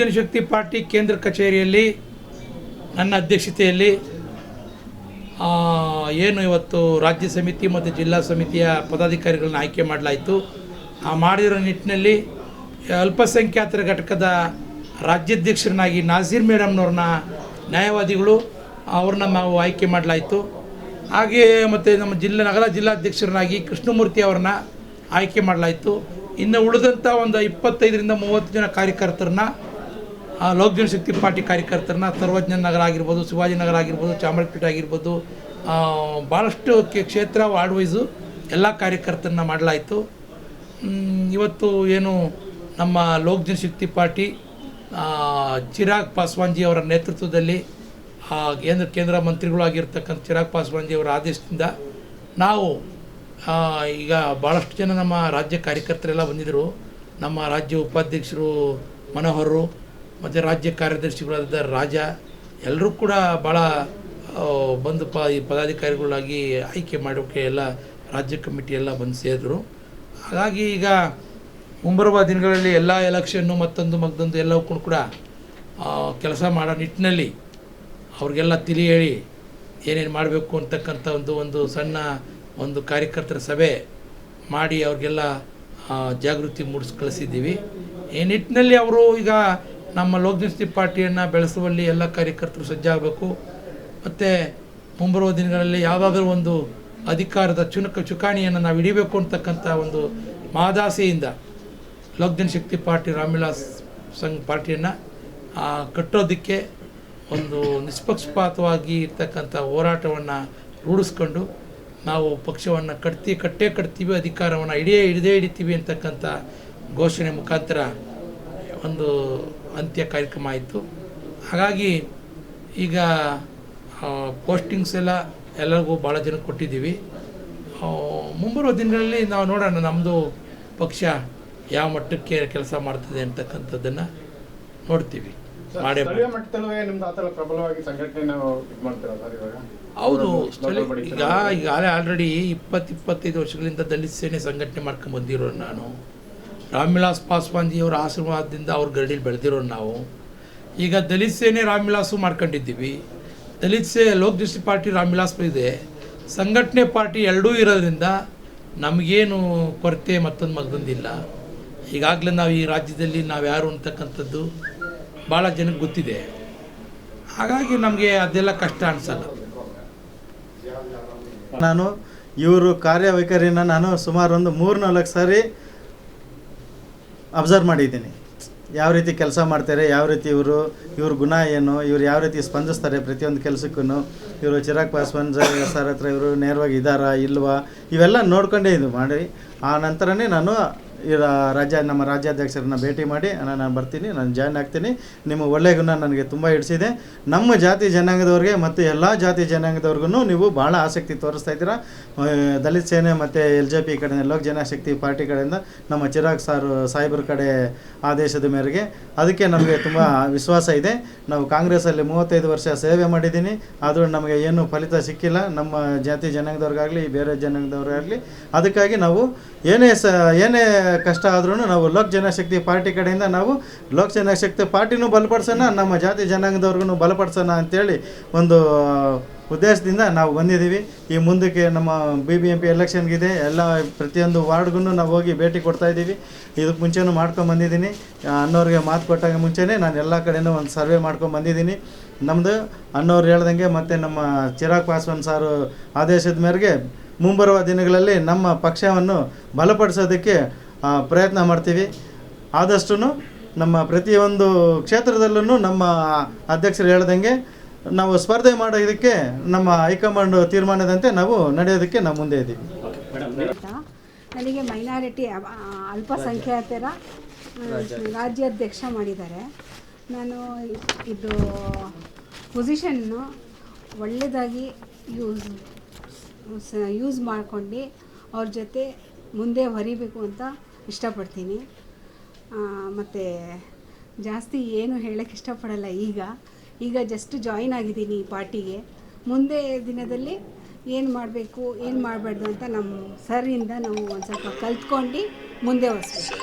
ಜನಶಕ್ತಿ party ಕೇಂದ್ರ ಕಚೇರಿಯಲ್ಲಿ, ನನ್ನ ಅಧ್ಯಕ್ಷತೆಯಲ್ಲಿ ಏನು ಇವತ್ತು ರಾಜ್ಯ ಸಮಿತಿ ಮತ್ತು ಜಿಲ್ಲಾ ಸಮಿತಿಯ ಪದಾಧಿಕಾರಿಗಳನ್ನ ಆಯ್ಕೆ ಮಾಡಲಾಯಿತು. ಆ ಮಾಡಿರೋ ನಿಟ್ಟಿನಲ್ಲಿ ಅಲ್ಪಸಂಖ್ಯಾತರ ಘಟಕದ ರಾಜ್ಯಾಧ್ಯಕ್ಷರನ್ನಾಗಿ ನಾಸೀರ್ ಮೇಡಮ್ನವ್ರನ್ನ ನ್ಯಾಯವಾದಿಗಳು, ಅವ್ರನ್ನ ನಾವು ಆಯ್ಕೆ ಮಾಡಲಾಯಿತು. ಹಾಗೆಯೇ ಮತ್ತು ನಮ್ಮ ಜಿಲ್ಲೆ, ನಗರ ಜಿಲ್ಲಾಧ್ಯಕ್ಷರನ್ನಾಗಿ ಕೃಷ್ಣಮೂರ್ತಿ ಅವ್ರನ್ನ ಆಯ್ಕೆ ಮಾಡಲಾಯಿತು. ಇನ್ನು ಉಳಿದಂಥ ಒಂದು ಇಪ್ಪತ್ತೈದರಿಂದ ಮೂವತ್ತು ಜನ ಕಾರ್ಯಕರ್ತರನ್ನ ಆ, ಲೋಕ್ ಜನಶಕ್ತಿ ಪಾರ್ಟಿ ಕಾರ್ಯಕರ್ತರನ್ನ ಸರ್ವಜ್ಞ ನಗರ ಆಗಿರ್ಬೋದು ಶಿವಾಜಿನಗರ ಆಗಿರ್ಬೋದು ಚಾಮರಾಜಪೇಟೆ ಆಗಿರ್ಬೋದು ಭಾಳಷ್ಟು ಕ್ಷೇತ್ರ ವಾರ್ಡ್ ವೈಸು ಎಲ್ಲ ಕಾರ್ಯಕರ್ತರನ್ನ ಮಾಡಲಾಯಿತು. ಇವತ್ತು ಏನು ನಮ್ಮ ಲೋಕ್ ಜನಶಕ್ತಿ ಪಾರ್ಟಿ ಚಿರಾಗ್ ಪಾಸ್ವಾನ್ಜಿ ಅವರ ನೇತೃತ್ವದಲ್ಲಿ ಕೇಂದ್ರ ಕೇಂದ್ರ ಮಂತ್ರಿಗಳು ಆಗಿರ್ತಕ್ಕಂಥ ಚಿರಾಗ್ ಪಾಸ್ವಾನ್ಜಿ ಅವರ ಆದೇಶದಿಂದ ನಾವು ಈಗ ಭಾಳಷ್ಟು ಜನ ನಮ್ಮ ರಾಜ್ಯ ಕಾರ್ಯಕರ್ತರೆಲ್ಲ ಬಂದಿದ್ದರು. ನಮ್ಮ ರಾಜ್ಯ ಉಪಾಧ್ಯಕ್ಷರು ಮನೋಹರರು ಮತ್ತು ರಾಜ್ಯ ಕಾರ್ಯದರ್ಶಿಗಳಾದ ರಾಜ ಎಲ್ಲರೂ ಕೂಡ ಭಾಳ ಬಂದು ಪ, ಈ ಪದಾಧಿಕಾರಿಗಳಾಗಿ ಆಯ್ಕೆ ಮಾಡೋಕ್ಕೆ ಎಲ್ಲ ರಾಜ್ಯ ಕಮಿಟಿ ಎಲ್ಲ ಬಂದು ಸೇರಿದ್ರು. ಹಾಗಾಗಿ ಈಗ ಮುಂಬರುವ ದಿನಗಳಲ್ಲಿ ಎಲ್ಲ ಎಲೆಕ್ಷನ್ನು ಮತ್ತೊಂದು ಮತ್ತೊಂದು ಎಲ್ಲವಕ್ಕೂ ಕೂಡ ಕೆಲಸ ಮಾಡೋ ನಿಟ್ಟಿನಲ್ಲಿ ಅವ್ರಿಗೆಲ್ಲ ತಿಳಿ ಹೇಳಿ ಏನೇನು ಮಾಡಬೇಕು ಅಂತಕ್ಕಂಥ ಒಂದು ಒಂದು ಸಣ್ಣ ಒಂದು ಕಾರ್ಯಕರ್ತರ ಸಭೆ ಮಾಡಿ ಅವ್ರಿಗೆಲ್ಲ ಜಾಗೃತಿ ಮೂಡಿಸಿ ಕಳಿಸಿದ್ದೀವಿ. ಈ ನಿಟ್ಟಿನಲ್ಲಿ ಅವರು ಈಗ ನಮ್ಮ ಲೋಕ್ ಜನಶಕ್ತಿ ಪಾರ್ಟಿಯನ್ನು ಬೆಳೆಸುವಲ್ಲಿ ಎಲ್ಲ ಕಾರ್ಯಕರ್ತರು ಸಜ್ಜಾಗಬೇಕು. ಮತ್ತು ಮುಂಬರುವ ದಿನಗಳಲ್ಲಿ ಯಾವುದಾದ್ರೂ ಒಂದು ಅಧಿಕಾರದ ಚುನಕ ಚುಕಾಣಿಯನ್ನು ನಾವು ಹಿಡಿಬೇಕು ಅಂತಕ್ಕಂಥ ಒಂದು ಮಾದಾಸೆಯಿಂದ ಲೋಕ್ ಜನಶಕ್ತಿ ಪಾರ್ಟಿ ರಾಮ್ವಿಲಾಸ್ ಸಂಘ್ ಪಾರ್ಟಿಯನ್ನು ಕಟ್ಟೋದಕ್ಕೆ ಒಂದು ನಿಷ್ಪಕ್ಷಪಾತವಾಗಿ ಇರ್ತಕ್ಕಂಥ ಹೋರಾಟವನ್ನು ರೂಢಿಸ್ಕೊಂಡು ನಾವು ಪಕ್ಷವನ್ನು ಕಟ್ತಿ ಕಟ್ಟೇ ಕಟ್ತೀವಿ, ಅಧಿಕಾರವನ್ನು ಹಿಡಿಯೇ ಹಿಡಿದೇ ಹಿಡಿತೀವಿ ಅಂತಕ್ಕಂಥ ಘೋಷಣೆ ಮುಖಾಂತರ ಒಂದು ಅಂತ್ಯ ಕಾರ್ಯಕ್ರಮ ಆಯಿತು. ಹಾಗಾಗಿ ಈಗ ಪೋಸ್ಟಿಂಗ್ಸ್ ಎಲ್ಲ ಎಲ್ಲರಿಗೂ ಭಾಳ ಜನ ಕೊಟ್ಟಿದ್ದೀವಿ. ಮುಂಬರುವ ದಿನಗಳಲ್ಲಿ ನಾವು ನೋಡೋಣ ನಮ್ಮದು ಪಕ್ಷ ಯಾವ ಮಟ್ಟಕ್ಕೆ ಕೆಲಸ ಮಾಡ್ತದೆ ಅಂತಕ್ಕಂಥದ್ದನ್ನು ನೋಡ್ತೀವಿ. ಮಾಡೇ ಹೌದು ಈಗ ಈಗಾಗಲೇ ಆಲ್ರೆಡಿ ಇಪ್ಪತ್ತು ಇಪ್ಪತ್ತೈದು ವರ್ಷಗಳಿಂದ ದಲಿತ ಸೇನೆ ಸಂಘಟನೆ ಮಾಡ್ಕೊಂಡು ಬಂದಿರೋ ನಾನು. ರಾಮ್ವಿಲಾಸ್ ಪಾಸ್ವಾನ್ಜಿಯವರ ಆಶೀರ್ವಾದದಿಂದ ಅವ್ರ ಗರಡಿಲಿ ಬೆಳೆದಿರೋರು ನಾವು. ಈಗ ದಲಿತ ಸೇನೆ ರಾಮ್ವಿಲಾಸು ಮಾಡ್ಕೊಂಡಿದ್ದೀವಿ. ದಲಿತ ಸೇ, ಲೋಕ್ ದೃಷ್ಟಿ ಪಾರ್ಟಿ ರಾಮ್ವಿಲಾಸ್ ಇದೆ. ಸಂಘಟನೆ ಪಾರ್ಟಿ ಎರಡೂ ಇರೋದ್ರಿಂದ ನಮಗೇನು ಕೊರತೆ ಮತ್ತೊಂದು ಮಗದೊಂದಿಲ್ಲ. ಈಗಾಗಲೇ ನಾವು ಈ ರಾಜ್ಯದಲ್ಲಿ ನಾವು ಯಾರು ಅಂತಕ್ಕಂಥದ್ದು ಭಾಳ ಜನಕ್ಕೆ ಗೊತ್ತಿದೆ. ಹಾಗಾಗಿ ನಮಗೆ ಅದೆಲ್ಲ ಕಷ್ಟ ಅನಿಸಲ್ಲ. ನಾನು ಇವರು ಕಾರ್ಯವೈಖರಿನ ನಾನು ಸುಮಾರು ಒಂದು ಮೂರು ನಾಲ್ಕು ಸಾರಿ ಅಬ್ಸರ್ವ್ ಮಾಡಿದ್ದೀನಿ. ಯಾವ ರೀತಿ ಕೆಲಸ ಮಾಡ್ತಾರೆ, ಯಾವ ರೀತಿ ಇವರು, ಇವ್ರ ಗುಣ ಏನು, ಇವ್ರು ಯಾವ ರೀತಿ ಸ್ಪಂದಿಸ್ತಾರೆ ಪ್ರತಿಯೊಂದು ಕೆಲಸಕ್ಕೂ ಇವರು ಚಿರಾಗ್ ಪಾಸ್ವಾನ್ ಸರ್ ಹತ್ರ ಇವರು ನೇರವಾಗಿ ಇದ್ದಾರಾ, ಇಲ್ವಾ, ಇವೆಲ್ಲ ನೋಡ್ಕೊಂಡೇ ಇದು ಮಾಡಿ. ಆ ನಂತರನೇ ನಾನು ಈ ರಾ- ರಾಜ್ಯ, ನಮ್ಮ ರಾಜ್ಯಾಧ್ಯಕ್ಷರನ್ನ ಭೇಟಿ ಮಾಡಿ ನಾನು ಬರ್ತೀನಿ, ನಾನು ಜಾಯ್ನ್ ಆಗ್ತೀನಿ. ನಿಮ್ಮ ಒಳ್ಳೆಯ ಗುಣ ನನಗೆ ತುಂಬ ಹಿಡಿಸಿದೆ. ನಮ್ಮ ಜಾತಿ ಜನಾಂಗದವ್ರಿಗೆ ಮತ್ತು ಎಲ್ಲ ಜಾತಿ ಜನಾಂಗದವ್ರಿಗೂ ನೀವು ಭಾಳ ಆಸಕ್ತಿ ತೋರಿಸ್ತಾ ಇದ್ದೀರಾ. ದಲಿತ ಸೇನೆ ಮತ್ತು ಎಲ್ ಜೆ ಪಿ ಕಡೆಯಿಂದ ಲೋಕ ಜನಶಕ್ತಿ ಪಾರ್ಟಿ ಕಡೆಯಿಂದ ನಮ್ಮ ಚಿರಾಗ್ ಸಾರ್, ಸಾಹೇಬ್ರ ಕಡೆ ಆದೇಶದ ಮೇರೆಗೆ ಅದಕ್ಕೆ ನಮಗೆ ತುಂಬ ವಿಶ್ವಾಸ ಇದೆ. ನಾವು ಕಾಂಗ್ರೆಸ್ಸಲ್ಲಿ ಮೂವತ್ತೈದು ವರ್ಷ ಸೇವೆ ಮಾಡಿದ್ದೀನಿ. ಆದರೂ ನಮಗೆ ಏನು ಫಲಿತ ಸಿಕ್ಕಿಲ್ಲ. ನಮ್ಮ ಜಾತಿ ಜನಾಂಗದವ್ರಿಗಾಗಲಿ, ಬೇರೆ ಜನಾಂಗದವ್ರಿಗಾಗಲಿ. ಅದಕ್ಕಾಗಿ ನಾವು ಏನೇ ಸ, ಏನೇ ಕಷ್ಟ ಆದ್ರೂ ನಾವು ಲೋಕ್ ಜನಶಕ್ತಿ ಪಾರ್ಟಿ ಕಡೆಯಿಂದ ನಾವು ಲೋಕ್ ಜನಶಕ್ತಿ ಪಾರ್ಟಿನೂ ಬಲಪಡಿಸೋಣ, ನಮ್ಮ ಜಾತಿ ಜನಾಂಗದವ್ರಿಗೂ ಬಲಪಡಿಸೋಣ ಅಂತೇಳಿ ಒಂದು ಉದ್ದೇಶದಿಂದ ನಾವು ಬಂದಿದ್ದೀವಿ. ಈ ಮುಂದಕ್ಕೆ ನಮ್ಮ ಬಿ ಬಿ ಎಂ ಪಿ ಎಲೆಕ್ಷನ್ಗಿದೆ ಎಲ್ಲ ಪ್ರತಿಯೊಂದು ವಾರ್ಡ್ಗೂ ನಾವು ಹೋಗಿ ಭೇಟಿ ಕೊಡ್ತಾ ಇದ್ದೀವಿ. ಇದಕ್ಕೆ ಮುಂಚೆನೂ ಮಾಡ್ಕೊಂಡು ಬಂದಿದ್ದೀನಿ. ಅನ್ನೋರಿಗೆ ಮಾತು ಕೊಟ್ಟಾಗ ಮುಂಚೆನೇ ನಾನು ಎಲ್ಲ ಕಡೆನೂ ಒಂದು ಸರ್ವೆ ಮಾಡ್ಕೊಂಡು ಬಂದಿದ್ದೀನಿ. ನಮ್ಮದು ಅನ್ನೋರು ಹೇಳ್ದಂಗೆ ಮತ್ತು ನಮ್ಮ ಚಿರಾಗ್ ಪಾಸ್ವಾನ್ ಸಾರು ಆದೇಶದ ಮೇರೆಗೆ ಮುಂಬರುವ ದಿನಗಳಲ್ಲಿ ನಮ್ಮ ಪಕ್ಷವನ್ನು ಬಲಪಡಿಸೋದಕ್ಕೆ ಪ್ರಯತ್ನ ಮಾಡ್ತೀವಿ. ಆದಷ್ಟು ನಮ್ಮ ಪ್ರತಿಯೊಂದು ಕ್ಷೇತ್ರದಲ್ಲೂ ನಮ್ಮ ಅಧ್ಯಕ್ಷರು ಹೇಳ್ದಂಗೆ ನಾವು ಸ್ಪರ್ಧೆ ಮಾಡೋದಕ್ಕೆ ನಮ್ಮ ಹೈಕಮಾಂಡ್ ತೀರ್ಮಾನದಂತೆ ನಾವು ನಡೆಯೋದಕ್ಕೆ ನಾವು ಮುಂದೆ ಇದ್ದೀವಿ. ನನಗೆ ಮೈನಾರಿಟಿ ಅಲ್ಪಸಂಖ್ಯಾತರ ರಾಜ್ಯಾಧ್ಯಕ್ಷ ಮಾಡಿದ್ದಾರೆ. ನಾನು ಇದು ಪೊಸಿಷನ್ನು ಒಳ್ಳೆಯದಾಗಿ ಯೂಸ್ ಯೂಸ್ ಮಾಡ್ಕೊಂಡು ಅವ್ರ ಜೊತೆ ಮುಂದೆ ಹೊರಿಬೇಕು ಅಂತ ಇಷ್ಟಪಡ್ತೀನಿ. ಮತ್ತು ಜಾಸ್ತಿ ಏನು ಹೇಳೋಕ್ಕೆ ಇಷ್ಟಪಡಲ್ಲ ಈಗ. ಈಗ ಜಸ್ಟ್ ಜಾಯಿನ್ ಆಗಿದ್ದೀನಿ ಈ ಪಾರ್ಟಿಗೆ. ಮುಂದೆ ದಿನದಲ್ಲಿ ಏನು ಮಾಡಬೇಕು, ಏನು ಮಾಡಬಾರ್ದು ಅಂತ ನಮ್ಮ ಸರಿಂದ ನಾವು ಒಂದು ಸ್ವಲ್ಪ ಕಲ್ತ್ಕೊಂಡು ಮುಂದೆ ಹೊರಿಸ್ಬೇಕು